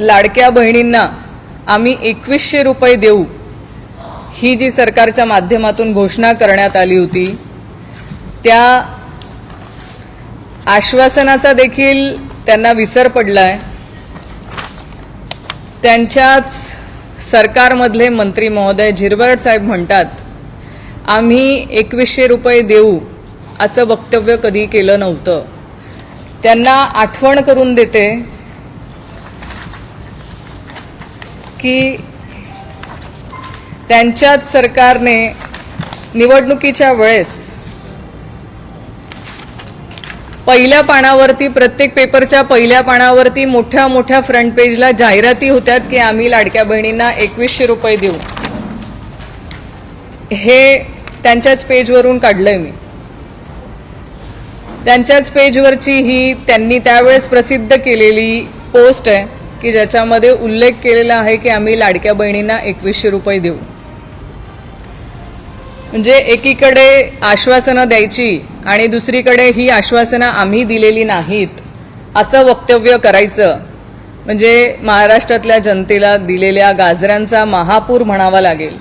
लाडक्या बहिणींना आम्ही एकवीसशे रुपये देऊ. ही जी सरकारच्या माध्यमातून घोषणा करण्यात आली होती त्या आश्वासनाचा देखील त्यांना विसर पडलाय. त्यांच्याच सरकारमधले मंत्री महोदय झिरवळ साहेब म्हणतात आम्ही एकवीसशे रुपये देऊ असं वक्तव्य कधी केलं नव्हतं. त्यांना आठवण करून देते की त्यांच्याच सरकारने निवडणुकीच्या वेळेस पहिल्या पानावरती प्रत्येक पेपरच्या पहिल्या पानावरती मोठ्या मोठ्या फ्रंट पेजला जाहिराती होत्यात की आम्ही लाडक्या बहिणींना एकवीसशे रुपये देऊ. हे त्यांच्याच पेजवरून काढलंय मी. त्यांच्याच पेजवरची ही त्यांनी त्यावेळेस प्रसिद्ध केलेली पोस्ट आहे. की ज्याच्यामध्ये उल्लेख केलेला आहे की आम्ही लाडक्या बहिणींना एकवीसशे रुपये देऊ. म्हणजे एकीकडे आश्वासनं द्यायची आणि दुसरीकडे ही आश्वासनं आम्ही दिलेली नाहीत असं वक्तव्य करायचं. म्हणजे महाराष्ट्रातल्या जनतेला दिलेल्या गाजरांचा महापूर म्हणावा लागेल.